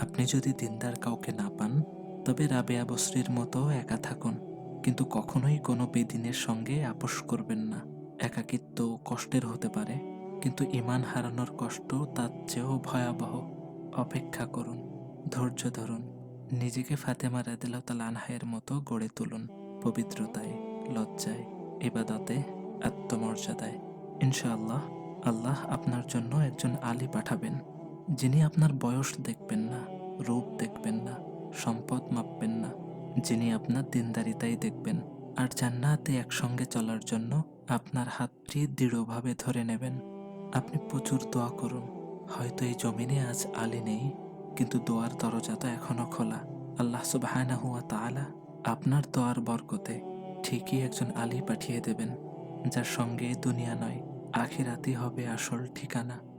আপনি যদি দিনদার কাউকে না পান, তবে রাবেয়া বসরির মতো একা থাকুন। কিন্তু কখনোই কোনো বেদিনের সঙ্গে আপোষ করবেন না। একাকিত্ব কষ্টের হতে পারে, কিন্তু ইমান হারানোর কষ্ট তার চেয়েও ভয়াবহ। অপেক্ষা করুন, ধৈর্য ধরুন, নিজেকে ফাতেমা রাদিল্লাহতাল আনহায়ের মতো গড়ে তুলুন, পবিত্রতায়, লজ্জায়, ইবাদতে, আত্মমর্যাদায়। ইনশাআল্লাহ, আল্লাহ আপনার জন্য একজন আলী পাঠাবেন। যিনি আপনার বয়স দেখবেন না, রূপ দেখবেন না, সম্পদ মাপবেন না, যিনি আপনার দিনদারিতাই দেখবেন, আর জান্নাতে একসঙ্গে চলার জন্য আপনার হাতটি দৃঢ়ভাবে ধরে নেবেন। আপনি প্রচুর দোয়া করুন। হয়তো এই জমিনে আজ আলি নেই, কিন্তু দোয়ার দরজা তো এখনও খোলা। আল্লাহ সুবহানাহু হুয়া তাআলা আপনার দোয়ার বরকতে ঠিকই একজন আলী পাঠিয়ে দেবেন, যার সঙ্গে দুনিয়া নয় আখিরাতি হবে আসল ঠিকানা।